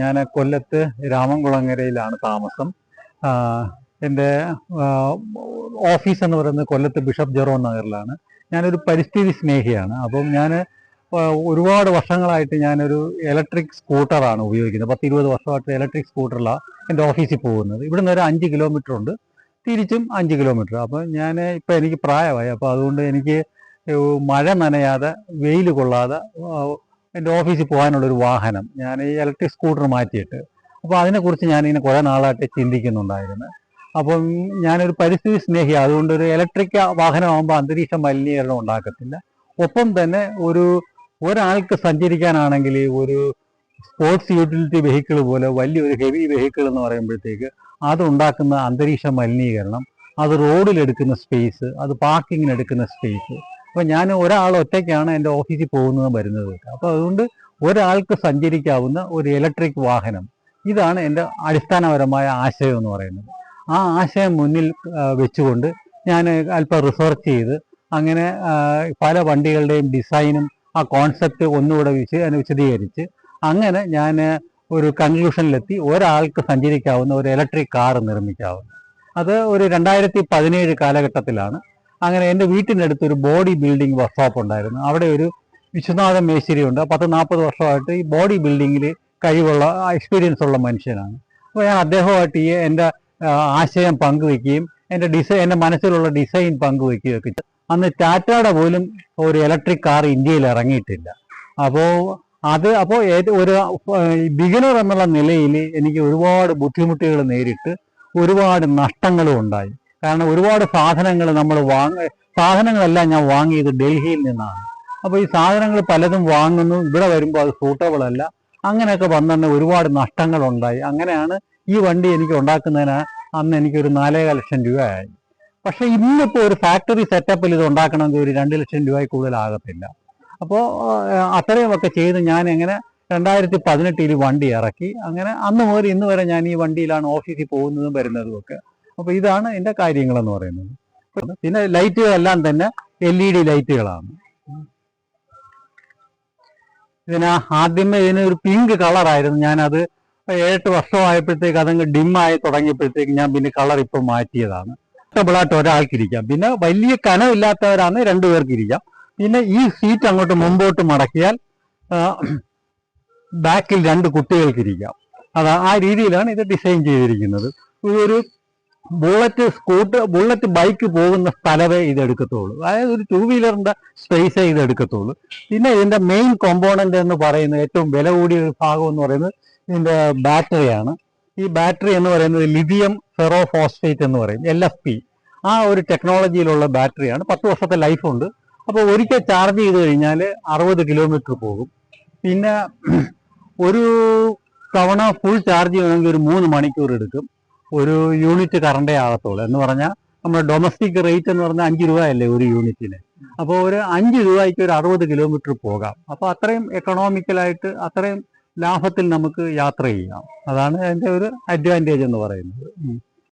ഞാൻ കൊല്ലത്ത് രാമൻകുളങ്ങരയിലാണ് താമസം. എന്റെ ഓഫീസ് എന്ന് പറയുന്നത് കൊല്ലത്ത് ബിഷപ്പ് ജെറോ നഗറിലാണ്. ഞാനൊരു പരിസ്ഥിതി സ്നേഹിയാണ്. അപ്പം ഞാൻ ഒരുപാട് വർഷങ്ങളായിട്ട് ഞാനൊരു ഇലക്ട്രിക് സ്കൂട്ടറാണ് ഉപയോഗിക്കുന്നത്. പത്ത് ഇരുപത് വർഷമായിട്ട് ഇലക്ട്രിക് സ്കൂട്ടറിലാണ് എന്റെ ഓഫീസിൽ പോകുന്നത്. ഇവിടെ നിന്ന് ഒരു അഞ്ച് കിലോമീറ്റർ ഉണ്ട്. തിരിച്ചും അഞ്ച് കിലോമീറ്റർ. അപ്പോൾ ഞാൻ ഇപ്പം എനിക്ക് പ്രായമായി. അപ്പോൾ അതുകൊണ്ട് എനിക്ക് മഴ നനയാതെ വെയിൽ കൊള്ളാതെ എന്റെ ഓഫീസിൽ പോകാനുള്ളൊരു വാഹനം. ഞാൻ ഈ ഇലക്ട്രിക് സ്കൂട്ടർ മാറ്റിയിട്ട്. അപ്പോൾ അതിനെക്കുറിച്ച് ഞാനിങ്ങനെ കുറേ നാളായിട്ട് ചിന്തിക്കുന്നുണ്ടായിരുന്നു. അപ്പം ഞാനൊരു പരിസ്ഥിതി സ്നേഹി അതുകൊണ്ട് ഒരു ഇലക്ട്രിക് വാഹനമാകുമ്പോൾ അന്തരീക്ഷ മലിനീകരണം ഉണ്ടാക്കത്തില്ല. ഒപ്പം തന്നെ ഒരു ഒരാൾക്ക് സഞ്ചരിക്കാനാണെങ്കിൽ ഒരു സ്പോർട്സ് യൂട്ടിലിറ്റി വെഹിക്കിൾ പോലെ വലിയൊരു ഹെവി വെഹിക്കിൾ എന്ന് പറയുമ്പോഴത്തേക്ക് അതുണ്ടാക്കുന്ന അന്തരീക്ഷ മലിനീകരണം അത് റോഡിലെടുക്കുന്ന സ്പേസ് അത് പാർക്കിങ്ങിനെടുക്കുന്ന സ്പേസ് അപ്പോൾ ഞാൻ ഒരാൾ ഒറ്റയ്ക്കാണ് എന്റെ ഓഫീസിൽ പോകുന്നതും വരുന്നത് അപ്പൊ അപ്പോൾ അതുകൊണ്ട് ഒരാൾക്ക് സഞ്ചരിക്കാവുന്ന ഒരു ഇലക്ട്രിക് വാഹനം ഇതാണ് എന്റെ അടിസ്ഥാനപരമായ ആശയം എന്ന് പറയുന്നത്. ആ ആശയം മുന്നിൽ വെച്ചുകൊണ്ട് ഞാൻ അല്പം റിസർച്ച് ചെയ്ത് അങ്ങനെ പല വണ്ടികളുടെയും ഡിസൈനും ആ കോൺസെപ്റ്റ് ഒന്നുകൂടെ വിശ വിശദീകരിച്ച് അങ്ങനെ ഞാൻ ഒരു കൺക്ലൂഷനിലെത്തി ഒരാൾക്ക് സഞ്ചരിക്കാവുന്ന ഒരു ഇലക്ട്രിക് കാർ നിർമ്മിക്കാവുന്ന അത് ഒരു രണ്ടായിരത്തി പതിനേഴ് കാലഘട്ടത്തിലാണ് അങ്ങനെ എന്റെ വീട്ടിനടുത്ത് ഒരു ബോഡി ബിൽഡിംഗ് വർക്ക്ഷോപ്പ് ഉണ്ടായിരുന്നു. അവിടെ ഒരു വിശ്വനാഥ മേശ്ശേരി ഉണ്ട്. പത്ത് നാൽപ്പത് വർഷമായിട്ട് ഈ ബോഡി ബിൽഡിങ്ങിൽ കഴിവുള്ള എക്സ്പീരിയൻസ് ഉള്ള മനുഷ്യനാണ്. അപ്പോൾ ഞാൻ അദ്ദേഹമായിട്ട് ഈ എന്റെ ആശയം പങ്കുവെക്കുകയും എന്റെ ഡിസൈൻ എന്റെ മനസ്സിലുള്ള ഡിസൈൻ പങ്കുവെക്കുകയും ഒക്കെ. അന്ന് ടാറ്റയുടെ പോലും ഒരു ഇലക്ട്രിക് കാർ ഇന്ത്യയിൽ ഇറങ്ങിയിട്ടില്ല. അപ്പോൾ അത് അപ്പോൾ ഒരു ബിഗിനർ എന്നുള്ള നിലയിൽ എനിക്ക് ഒരുപാട് ബുദ്ധിമുട്ടുകൾ നേരിട്ട് ഒരുപാട് നഷ്ടങ്ങളും ഉണ്ടായി. കാരണം ഒരുപാട് സാധനങ്ങൾ നമ്മൾ വാങ്ങ സാധനങ്ങളെല്ലാം ഞാൻ വാങ്ങിയത് ഡൽഹിയിൽ നിന്നാണ്. അപ്പോൾ ഈ സാധനങ്ങൾ പലതും വാങ്ങുന്നു ഇവിടെ വരുമ്പോൾ അത് സൂട്ടബിൾ അല്ല. അങ്ങനെയൊക്കെ വന്നെ ഒരുപാട് നഷ്ടങ്ങൾ ഉണ്ടായി അങ്ങനെയാണ് ഈ വണ്ടി എനിക്ക് ഉണ്ടാക്കുന്നതിന് അന്ന് എനിക്കൊരു നാലേകാൽ ലക്ഷം രൂപയായി. പക്ഷെ ഇന്നിപ്പോൾ ഒരു ഫാക്ടറി സെറ്റപ്പിൽ ഇത് ഉണ്ടാക്കണമെങ്കിൽ ഒരു രണ്ട് ലക്ഷം രൂപയിൽ കൂടുതലാകത്തില്ല. അപ്പോൾ അത്രയും ഒക്കെ ചെയ്ത് ഞാൻ എങ്ങനെ രണ്ടായിരത്തി പതിനെട്ടിൽ വണ്ടി ഇറക്കി. അങ്ങനെ അന്ന് മുതൽ ഇന്ന് വരെ ഞാൻ ഈ വണ്ടിയിലാണ് ഓഫീസിൽ പോകുന്നതും വരുന്നതും ഒക്കെ. അപ്പോൾ ഇതാണ് എന്റെ കാര്യങ്ങളെന്ന് പറയുന്നത്. പിന്നെ ലൈറ്റുകളെല്ലാം തന്നെ എൽ ഇ ഡി ലൈറ്റുകളാണ്. ഇതിന് ആദ്യമേ ഇതിന് ഒരു പിങ്ക് കളറായിരുന്നു ഞാനത് ഏഴെട്ട് വർഷമായപ്പോഴത്തേക്ക് അതങ്ങ് ഡിമ്മായി തുടങ്ങിയപ്പോഴത്തേക്ക് ഞാൻ പിന്നെ കളർ ഇപ്പം മാറ്റിയതാണ്. കംഫർട്ടബിളായിട്ട് ഒരാൾക്ക് ഇരിക്കാം പിന്നെ വലിയ കനമില്ലാത്തവരാണ് രണ്ടുപേർക്ക് ഇരിക്കാം പിന്നെ ഈ സീറ്റ് അങ്ങോട്ട് മുമ്പോട്ട് മടക്കിയാൽ ബാക്കിൽ രണ്ട് കുട്ടികൾക്ക് ഇരിക്കാം അതാ ആ രീതിയിലാണ് ഇത് ഡിസൈൻ ചെയ്തിരിക്കുന്നത്. ഒരു ബുള്ളറ്റ് സ്കൂട്ടർ ബുള്ളറ്റ് ബൈക്ക് പോകുന്ന സ്ഥലമേ ഇത് എടുക്കത്തുള്ളൂ അതായത് ഒരു ടൂ വീലറിന്റെ സ്പേസേ ഇത് എടുക്കത്തുള്ളൂ പിന്നെ ഇതിന്റെ മെയിൻ കോമ്പോണന്റ് എന്ന് പറയുന്നത് ഏറ്റവും വില കൂടിയ ഒരു ഭാഗം എന്ന് പറയുന്നത് ഇതിന്റെ ബാറ്ററിയാണ് ഈ ബാറ്ററി എന്ന് പറയുന്നത് ലിഥിയം ഫെറോ ഫോസ്ഫേറ്റ് എന്ന് പറയും എൽ എഫ് പി ആ ഒരു ടെക്നോളജിയിലുള്ള ബാറ്ററിയാണ് പത്ത് വർഷത്തെ ലൈഫ് ഉണ്ട്. അപ്പോൾ ഒരിക്കൽ ചാർജ് ചെയ്ത് കഴിഞ്ഞാൽ അറുപത് കിലോമീറ്റർ പോകും. പിന്നെ ഒരു തവണ ഫുൾ ചാർജ് ചെയ്യണമെങ്കിൽ ഒരു മൂന്ന് മണിക്കൂർ എടുക്കും. ഒരു യൂണിറ്റ് കറണ്ടേ ആകത്തുള്ളൂ. എന്ന് പറഞ്ഞാൽ നമ്മുടെ ഡൊമസ്റ്റിക് റേറ്റ് എന്ന് പറഞ്ഞാൽ അഞ്ച് രൂപയല്ലേ ഒരു യൂണിറ്റിന് അപ്പോൾ ഒരു അഞ്ച് രൂപയ്ക്ക് ഒരു അറുപത് കിലോമീറ്റർ പോകാം. അപ്പോൾ അത്രയും എക്കണോമിക്കലായിട്ട് അത്രയും ലാഭത്തിൽ നമുക്ക് യാത്ര ചെയ്യാം. അതാണ് അതിന്റെ ഒരു അഡ്വാന്റേജ് എന്ന് പറയുന്നത്.